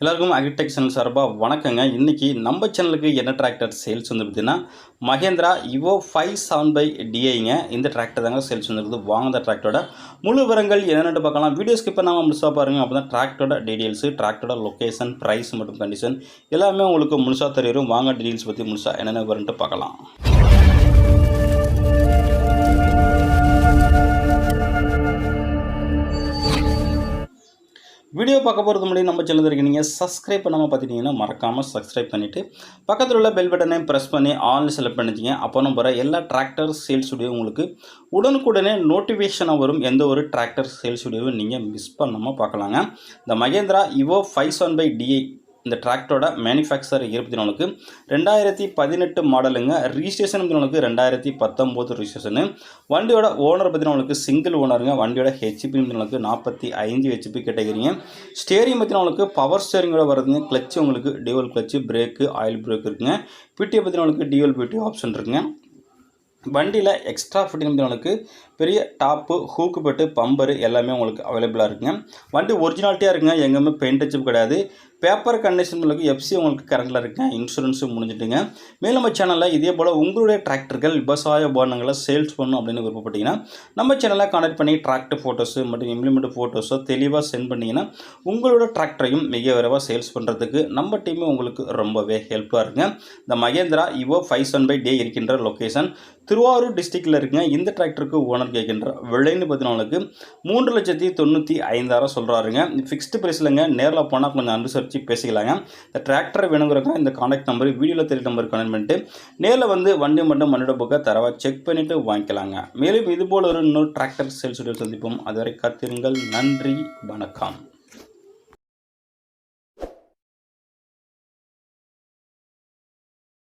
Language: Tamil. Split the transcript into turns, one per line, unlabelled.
எல்லாருக்கும் அக்ரிடெக் சேனல் சார்பாக வணக்கங்க. இன்றைக்கி நம்ம சேனலுக்கு என்ன டிராக்டர் சேல்ஸ் வந்து பார்த்தீங்கன்னா Mahindra Yuvo five seven five டிஐங்க இந்த டிராக்டர் தாங்க சேல்ஸ் வந்துருக்குது வாங்க டிராக்டரோட முழு விவரங்கள் என்னென்னு பார்க்கலாம். வீடியோ ஸ்கிப் பண்ணாமல் முழுசாக பாருங்கள் அப்போ தான் டிராக்டரோட டீடெயில்ஸு டிராக்டரோட லொக்கேஷன் ப்ரைஸ் மற்றும் கண்டிஷன் எல்லாமே உங்களுக்கு முழுசாக தெரியும். வாங்க டீடெயில்ஸ் பற்றி முழுசாக என்னென்ன வரும்ட்டு பார்க்கலாம். வீடியோ பார்க்க போகிறது முன்னாடி நம்ம சேனல் இருக்கு நீங்கள் சப்ஸ்கிரைப் பண்ணாமல் பார்த்துட்டிங்கன்னா மறக்காமல் சப்ஸ்கிரைப் பண்ணிவிட்டு பக்கத்தில் உள்ள பெல் பட்டனை ப்ரெஸ் பண்ணி ஆன்லைன் செலக்ட் பண்ணிட்டீங்க. அப்போ நம்ம வர எல்லா டிராக்டர் சேல்ஸ் வீடியோ உங்களுக்கு உடனுக்குடனே நோட்டிஃபிகேஷனாக வரும். எந்த ஒரு டிராக்டர் சேல்ஸ் வீடியோவும் நீங்கள் மிஸ் பண்ணாமல் பார்க்கலாங்க. இந்த Mahindra Yuvo five seven five DI இந்த டிராக்டரோட மேனுஃபேக்சர் இருபத்தி நாலுக்கு ரெண்டாயிரத்தி பதினெட்டு மாடலுங்க. ரிஜிஸ்ட்ரேஷன் உங்களுக்கு ரெண்டாயிரத்தி பத்தொம்போது ரிஜிஸ்ட்ரேஷனு வண்டியோட ஓனர் பற்றினவங்களுக்கு சிங்கிள் ஓனருங்க வண்டியோட ஹெச்பி உங்களுக்கு நாற்பத்தி ஐந்து ஹெச்பி கேட்டகிரிங்க ஸ்டேரிங் பற்றினவங்களுக்கு பவர் ஸ்டேரிங்கோட வருதுங்க கிளச்சு உங்களுக்கு dual clutch brake oil brake இருக்குங்க. பிடிஏ பற்றினவங்களுக்கு உங்களுக்கு டியூவல் பிடி ஆப்ஷன் இருக்குங்க. வண்டியில் எக்ஸ்ட்ரா ஃபிட்டிங் உங்களுக்கு பெரிய டாப்பு ஹூக்கு பெட்டு பம்பரு எல்லாமே உங்களுக்கு அவைலபிளாக இருக்குங்க. வண்டி ஒரிஜினாலிட்டியாக இருக்குங்க. எங்கேயுமே பெயிண்ட் அச்சும் கிடையாது. பேப்பர் கண்டிஷன் உங்களுக்கு எஃப்சி உங்களுக்கு கரண்டில் இருக்குங்க இன்சூரன்ஸும் முடிஞ்சிட்டுங்க. மேலும் நம்ம சேனலில் இதே போல் உங்களுடைய டிராக்டர்கள் விவசாய உபகரணங்களை சேல்ஸ் பண்ணணும் அப்படின்னு விருப்பப்பட்டீங்கன்னா நம்ம சேனலில் கான்டாக்ட் பண்ணி டிராக்டர் ஃபோட்டோஸு மற்றும் இம்ப்ளிமெண்ட் ஃபோட்டோஸோ தெளிவாக சென்ட் பண்ணிங்கன்னா உங்களோட டிராக்டரையும் மிக விரைவாக சேல்ஸ் பண்ணுறதுக்கு நம்ம டீமே உங்களுக்கு ரொம்பவே ஹெல்ப்பாக இருக்குங்க. இந்த Mahindra Yuvo five seven five டே இருக்கின்ற லொக்கேஷன் திருவாரூர் டிஸ்ட்ரிக்டில் இருக்குங்க. இந்த டிராக்டருக்கு ஓனர் கேட்கின்ற விலைன்னு பார்த்தீங்கன்னா மூன்று லட்சத்தி தொண்ணூற்றி ஐந்தாயிரம் சொல்கிறாருங்க ஃபிக்ஸ்டு ப்ரைஸ்லங்க நேரில் போனால் கொஞ்சம் வச்சு பேசிக்கலாங்க. இந்த டிராக்டர் வேணுங்கிறவங்க இந்த காண்டாக்ட் நம்பர் வீடியோவில் தெரிய நம்பர் கனெக்ட் பண்ணிட்டு நேரில் வந்து வண்டி மட்டும் மண்ணோட புக்கை தரவா செக் பண்ணிவிட்டு வாங்கிக்கலாங்க. மேலும் இதுபோல் ஒரு இன்னொரு டிராக்டர் சேல்ஸ் சந்திப்போம். அதுவரை காத்திருங்கள். நன்றி. வணக்கம்.